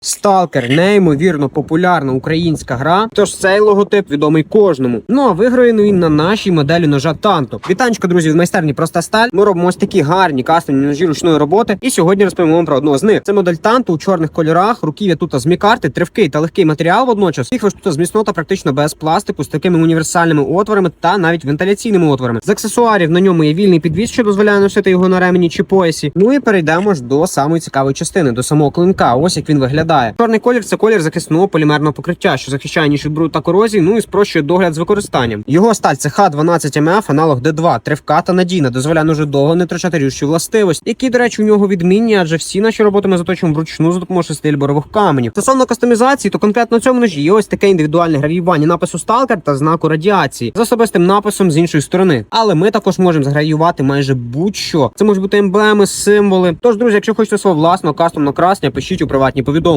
Сталкер неймовірно популярна українська гра, тож цей логотип відомий кожному. Ну а виграєний він на нашій моделі ножа Танто. Вітанечко, друзі, від майстерні Проста Сталь. Ми робимо ось такі гарні кастомні ножі ручної роботи. І сьогодні розповімо про одного з них. Це модель Танто у чорних кольорах. Руків'я тут з мікарти, тривкий та легкий матеріал водночас. Їх тут зміцно та практично без пластику з такими універсальними отворами та навіть вентиляційними отворами. З аксесуарів на ньому є вільний підвіз, що дозволяє носити його на ремені чи поясі. Ну і перейдемо ж до самої цікавої частини, до самого клинка. Ось як він виглядає. Чорний колір це колір захисного полімерного покриття, що захищає ніж від бруду та корозії, ну і спрощує догляд з використанням. Його сталь це Х12 МФ, аналог Д2, тривка та надійна, дозволяє дуже довго не втрачати ріжучі властивості, які, до речі, у нього відмінні, адже всі наші роботи ми заточуємо вручну за допомогою шести борових каменів. Стосовно кастомізації, то конкретно на цьому ножі є ось таке індивідуальне гравіювання напису Сталкер та знаку радіації з особистим написом з іншої сторони. Але ми також можемо згравіювати майже будь-що. Це можуть бути емблеми, символи. Тож, друзі, якщо хочете свого власного кастомного красення, пишіть у приватні повідомлення.